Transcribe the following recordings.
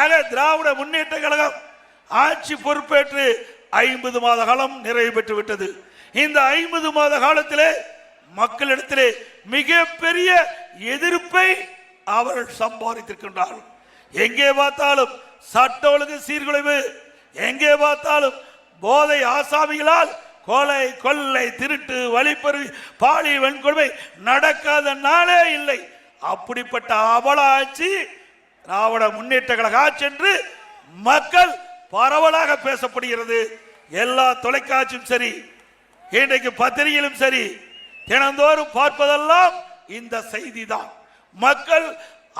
ஆக திராவிட முன்னேற்ற கழகம் ஆட்சி பொறுப்பேற்று ஐம்பது மாத காலம் நிறைவு பெற்று விட்டது. இந்த ஐம்பது மாத காலத்திலே மக்களிடத்திலே மிகப்பெரிய எதிர்ப்பை அவர்கள் சம்பாதித்திருக்கின்றார்கள். எங்கே பார்த்தாலும் சட்ட ஒழுங்கு சீர்குலைவு எங்கே பார்த்தாலும் போதை ஆசாமிகளால் கொலை கொள்ளை திருட்டு வழிப்பறி பாலியல் வன்கொடுமை நடக்காத நாளே இல்லை. அப்படிப்பட்ட அவல ஆட்சி திராவிட முன்னேற்ற கழக ஆட்சி என்று மக்கள் பரவலாக பேசப்படுகிறது. எல்லா தொலைக்காட்சியும் சரி இன்றைக்கு பத்திரிகையிலும் சரி தினந்தோறும் பார்ப்பதெல்லாம் இந்த செய்தி தான் மக்கள்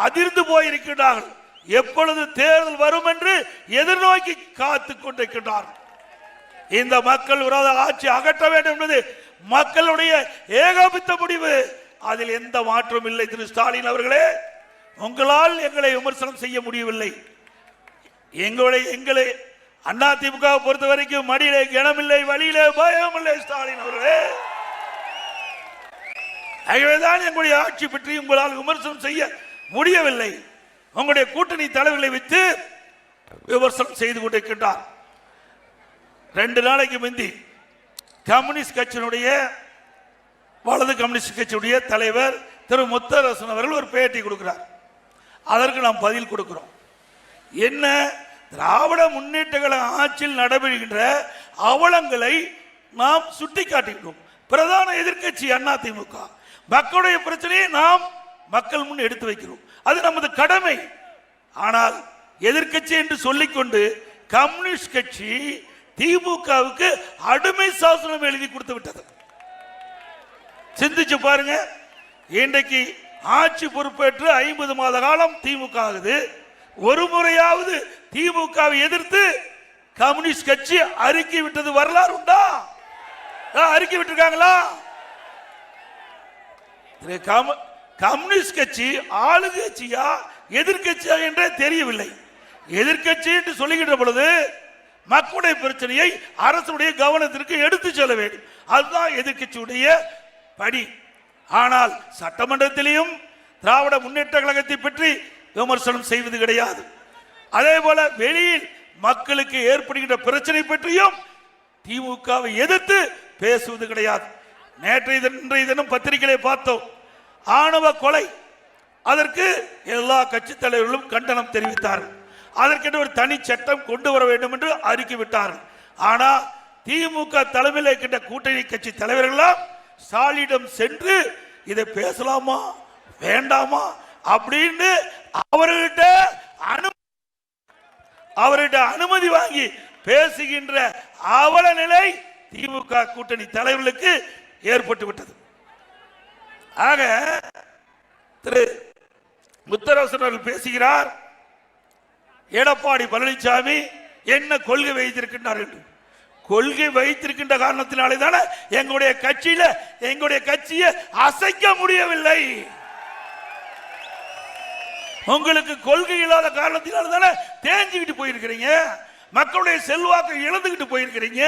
அதிர்ந்து போயிருக்கிறார்கள் எப்பொழுது தேர்தல் வரும் என்று எதிர்நோக்கி காத்து கொண்டிருக்கின்றார்கள் இந்த மக்கள் விரோத ஆட்சி அகற்ற வேண்டும் என்பது மக்களுடைய ஏகோபித்த முடிவு. அதில் எந்த மாற்றம் இல்லை திரு ஸ்டாலின் அவர்களே. உங்களால் எங்களை விமர்சனம் செய்ய முடியவில்லை. எங்களுடைய எங்களை அண்ணா திமுக பொறுத்த வரைக்கும் மடியிலே கிணமில்லை வழியிலே பயம் இல்லை ஸ்டாலின் அவர்களே. ஆகவேதான் எங்களுடைய ஆட்சி பற்றி உங்களால் விமர்சனம் செய்ய முடியவில்லை. உங்களுடைய கூட்டணி தலைவர்களை வைத்து விமர்சனம் செய்து கொண்டிருக்கின்றார். ரெண்டு நாளைக்கு முந்தி கம்யூனிஸ்ட் கட்சியினுடைய வலது கம்யூனிஸ்ட் கட்சியுடைய தலைவர் திரு முத்தரசன் அவர்கள் ஒரு பேட்டி கொடுக்கிறார். அதற்கு நாம் பதில் கொடுக்கிறோம். என்ன? திராவிட முன்னேற்ற ஆட்சியில் நடைபெறுகின்ற அவலங்களை நாம் சுட்டிக்காட்டுகிறோம் பிரதான எதிர்க்கட்சி அதிமுக. மக்களுடைய பிரச்சனையை நாம் மக்கள் முன் எடுத்து வைக்கிறோம். அது நமது கடமை. ஆனால் எதிர்க்கட்சி என்று சொல்லிக்கொண்டு கம்யூனிஸ்ட் கட்சி திமுகவுக்கு அடிமை சாசனம் எழுதி கொடுத்து விட்டது. சிந்திச்சு பாருங்க. இன்றைக்கு ஆட்சி பொறுப்பேற்று ஐம்பது மாத காலம் திமுக ஆகுது. ஒரு முறையாவது திமுகவை எதிர்த்து கம்யூனிஸ்ட் கட்சி அறிக்கை விட்டது வரலாறு உண்டா? ஆ, அறிக்கை விட்டுருக்காங்களா? கம்யூனிஸ்ட் கட்சி ஆளுங்கட்சியா எதிர்க்கட்சியா என்றே தெரியவில்லை. எதிர்க்கட்சி என்று சொல்லுகின்ற பொழுது மக்களுடைய பிரச்சனையை அரசுடைய கவனத்திற்கு எடுத்து செல்ல வேண்டும். அதுதான் எதிர்க்கட்சியுடைய படி. ஆனால் சட்டமன்றத்திலையும் திராவிட முன்னேற்ற கழகத்தை பற்றி விமர்சனம் செய்வது கிடையாது. அதே போல வெளியில் மக்களுக்கு ஏற்படுகின்ற பிரச்சனை பற்றியும் திமுகவை எதிர்த்து பேசுவது கிடையாது. நேற்றைய இன்றைய தினம் பத்திரிகைகளை பார்த்தோம். ஆணவ கொலை. அதற்கு எல்லா கட்சி தலைவர்களும் கண்டனம் தெரிவித்தார்கள். அதற்கென்று ஒரு தனி சட்டம் கொண்டு வர வேண்டும் என்று அறிக்கை விட்டார்கள். ஆனால் திமுக தலைமையில் இருக்கின்ற கூட்டணி கட்சி தலைவர்கள்லாம் ஸ்டாலினிடம் சென்று இதை பேசலாமா? வேண்டாமா? அப்படின்னு அவர்கிட்ட அனு அவர்கிட்ட அனுமதி வாங்கி பேசுகின்ற அவல நிலை திமுக கூட்டணி தலைவர்களுக்கு ஏற்பட்டு விட்டது. ஆக திரு முத்தரசன் அவர்கள் பேசுகிறார் எடப்பாடி பழனிசாமி என்ன கொள்கை வைத்திருக்கின்றார் என்று. கொள்கை வைத்திருக்கின்ற காரணத்தினாலே தானே எங்களுடைய கட்சியில எங்களுடைய கட்சியை அசைக்க முடியவில்லை. உங்களுக்கு கொள்கை இல்லாத காரணத்தினால தானே தேஞ்சுக்கிட்டு போயிருக்கிறீங்க? மக்களுடைய செல்வாக்கை இழந்துகிட்டு போயிருக்கிறீங்க?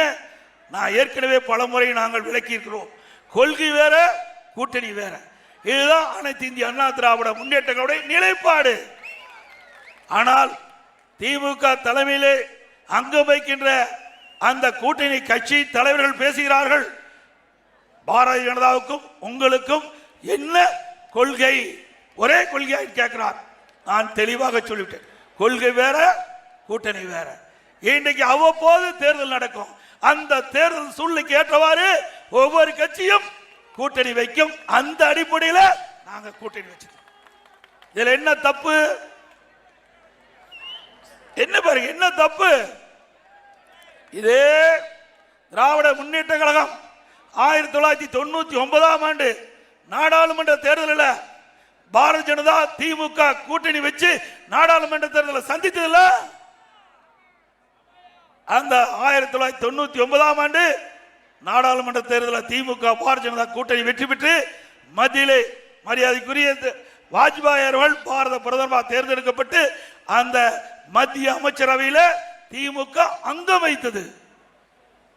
நான் ஏற்கனவே பல முறை நாங்கள் விளக்கி இருக்கிறோம் கொள்கை வேற கூட்டணி வேற. இதுதான் அனைத்து இந்திய அண்ணா திராவிட முன்னேற்றங்களுடைய நிலைப்பாடு. ஆனால் திமுக தலைமையிலே அங்கம் வைக்கின்ற அந்த கூட்டணி கட்சி தலைவர்கள் பேசுகிறார்கள். பாரதிய ஜனதாவுக்கும் உங்களுக்கும் என்ன கொள்கை? ஒரே கொள்கையாக கேட்கிறார். நான் தெளிவாக சொல்லிவிட்டேன். கொள்கை வேற கூட்டணி வேற. இன்றைக்கு அவ்வப்போது தேர்தல் நடக்கும். அந்த தேர்தல் சூழ்நிலைக்கு ஏற்றவாறு ஒவ்வொரு கட்சியும் கூட்டணி வைக்கும். அந்த அடிப்படையில் நாங்கள் கூட்டணி வச்சிருக்கோம் இதில் என்ன தப்பு? என்ன பாருங்க என்ன தப்பு? இதே திராவிட முன்னேற்ற கழகம். ஆயிரத்தி தொள்ளாயிரத்தி தொண்ணூத்தி ஒன்பதாம் ஆண்டு நாடாளுமன்ற தேர்தலில் பாரதிய ஜனதா திமுக கூட்டணி வச்சு நாடாளுமன்ற தேர்தலை சந்தித்ததுல அந்த ஆயிரத்தி தொள்ளாயிரத்தி தொண்ணூத்தி ஒன்பதாம் ஆண்டு நாடாளுமன்ற தேர்தலில் திமுக பாரதிய ஜனதா கூட்டணி வெற்றி பெற்று மத்தியிலே மரியாதைக்குரிய வாஜ்பாய் அவர்கள் பாரத பிரதமராக தேர்ந்தெடுக்கப்பட்டு அந்த மத்திய அமைச்சரவையில் திமுக அங்கம் வைத்தது.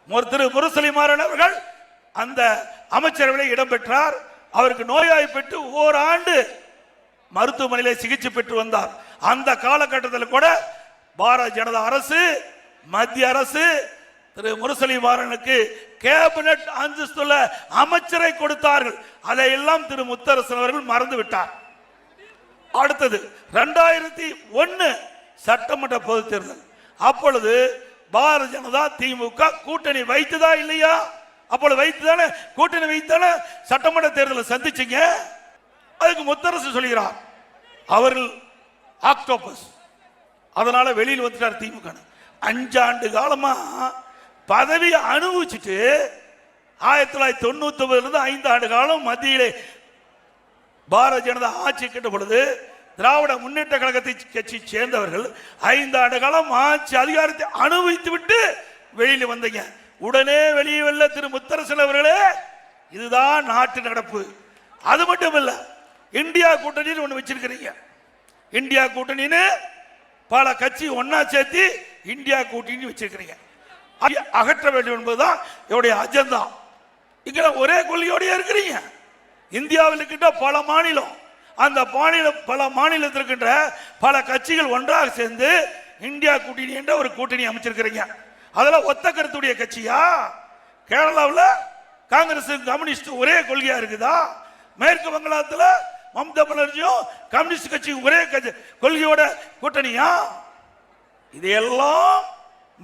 ஒரு திரு முரசலிமாறன் அவர்கள் அந்த அமைச்சரவையில் இடம்பெற்றார் அவருக்கு நோயாய்ப்பட்டு ஓராண்டு மருத்துவமனையில சிகிச்சை பெற்று வந்தார். அந்த காலகட்டத்தில் கூட பாரதிய ஜனதா அரசு மத்திய அரசு திரு முரசலி மாறனுக்கு கேபினட் அந்தஸ்துள்ள அமைச்சரை கொடுத்தார்கள். அதையெல்லாம் திரு முத்தரசன் அவர்கள் மறந்து விட்டார். அடுத்தது ரெண்டாயிரத்தி ஒன்னு சட்டமன்ற பொது தேர்தல். அப்பொழுது பாரதிய ஜனதா திமுக கூட்டணி வைத்ததா இல்லையா? அப்பொழுது வைத்துதானே? கூட்டணி வைத்தானே? சட்டமன்ற தேர்தலை சந்திச்சீங்க. அதுக்கு முத்தரசு சொல்கிறார். அவர்கள் ஆக்டோபஸ். அதனால வெளியில் வந்துட்டார் திமுக. அஞ்சாண்டு காலமா பதவியை அனுபவிச்சுட்டு ஆயிரத்தி தொள்ளாயிரத்தி தொண்ணூத்தி ஒன்பதுல இருந்து ஐந்து ஆண்டு காலம் மத்தியிலே பாரதிய ஜனதா ஆட்சி கிட்ட பொழுது திராவிட முன்னேற்ற கழகத்தை கட்சி சேர்ந்தவர்கள் ஐந்து ஆண்டு காலம் ஆட்சி அதிகாரத்தை அனுபவித்து விட்டு வெளியில் வந்தீங்க. உடனே வெளியே வெல்ல திரு முத்தரசன் அவர்களே. இதுதான் நாட்டு நடப்பு. அது மட்டும் இல்லை இந்தியா கூட்டணின்னு ஒன்று வச்சிருக்கிறீங்க. இந்தியா கூட்டணின்னு பல கட்சி ஒன்னா சேர்த்து இந்தியா கூட்டணி வச்சிருக்கிறீங்க. அகற்ற வேண்டும் என்பதுதான் என்னுடைய அஜெண்டா. இங்க ஒரே கொள்கையோடய இருக்கிறீங்க. இந்தியாவில் இருக்கின்ற பல மாநிலம் அந்த மாநில பல மாநிலத்தில் இருக்கின்ற பல கட்சிகள் ஒன்றாக சேர்ந்து இந்தியா கூட்டணி என்ற ஒரு கூட்டணி அமைச்சிருக்கிறீங்க. அதெல்லாம் ஒத்த கருத்துடைய கட்சியா? கேரளாவில் காங்கிரஸ் கம்யூனிஸ்ட் ஒரே கொள்கையா இருக்குதா? மேற்கு வங்காளத்தில் மம்தா பானர்ஜியும் கம்யூனிஸ்ட் கட்சி ஒரே கட்சி கொள்கையோட கூட்டணியா? இதையெல்லாம்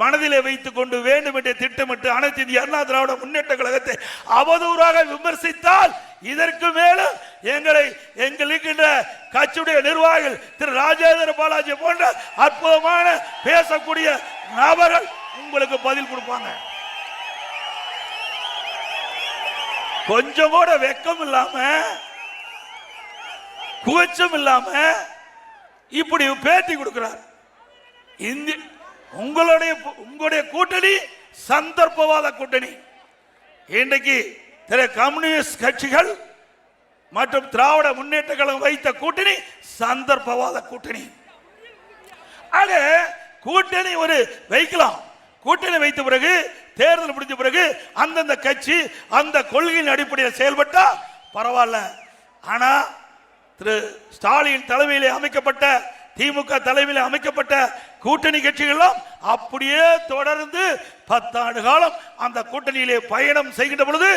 மனதிலே வைத்துக் கொண்டு வேண்டும் என்று திட்டமிட்டு அனைத்து இந்திய அண்ணா திராவிட முன்னேற்ற கழகத்தை அவதூறாக விமர்சித்தால் இதற்கு மேலும் எங்களை எங்கள் இருக்கின்ற கட்சியுடைய நிர்வாகிகள் திரு ராஜேந்திர பாலாஜி போன்ற அற்புதமான பேசக்கூடிய நபர்கள் உங்களுக்கு பதில் கொடுப்பாங்க. கொஞ்சம் கூட வெக்கம் இல்லாம குவச்சம் இல்லாம இப்படி பேட்டி கொடுக்கிறார். இந்தி உங்களுடைய உங்களுடைய கூட்டணி சந்தர்ப்பவாத கூட்டணி. இன்றைக்கு திரு கம்யூனிஸ்ட் கட்சிகள் மற்றும் திராவிட முன்னேற்ற கழகம் வைத்த கூட்டணி சந்தர்ப்பவாத கூட்டணி. ஆக கூட்டணி ஒரு வைக்கலாம். கூட்டணி வைத்த பிறகு தேர்தல் முடிஞ்ச பிறகு அந்தந்த கட்சி அந்த கொள்கையின் அடிப்படையில் செயல்பட்டா பரவாயில்ல. ஆனா திரு ஸ்டாலின் தலைமையிலே அமைக்கப்பட்ட திமுக தலைமையில் அமைக்கப்பட்ட கூட்டணி கட்சிகளும் அப்படியே தொடர்ந்து பத்தாண்டு காலம் அந்த கூட்டணியிலே பயணம் செய்கின்ற பொழுது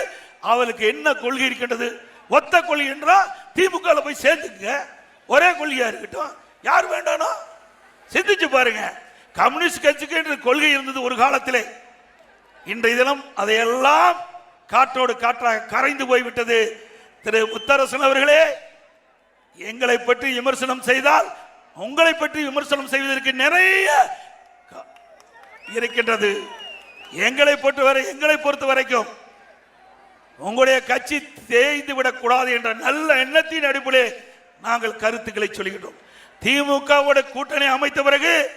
அவளுக்கு என்ன கொள்கை இருக்கின்றது? ஒத்த கொள்கை என்றால் திமுக போய் சேர்ந்துங்க ஒரே கொள்கையா இருக்கட்டும். யார் வேண்டானோ? சிந்திச்சு பாருங்க. கம்யூனிஸ்ட் கட்சிக்கு என்று கொள்கை இருந்தது ஒரு காலத்திலே. இன்றைய தினம் அதையெல்லாம் காற்றோடு காற்றாக கரைந்து போய்விட்டது. திரு முத்தரசன் அவர்களே எங்களை பற்றி விமர்சனம் செய்தால் உங்களை பற்றி விமர்சனம் செய்வதற்கு நிறைய க- இருக்கின்றது. எங்களை பொறுத்தவரை எங்களை பொறுத்த வரைக்கும் உங்களுடைய கட்சி தேய்ந்து விடக்கூடாது என்ற நல்ல எண்ணத்தின் அடிப்படையில் நாங்கள் கருத்துக்களை சொல்கிறோம் திமுகவோட கூட்டணி அமைத்த பிறகு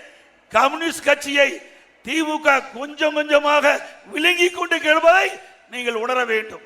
கம்யூனிஸ்ட் கட்சியை திமுக கொஞ்சம் கொஞ்சமாக விழுங்கிக் கொண்டு கேள்வதை நீங்கள் உணர வேண்டும்.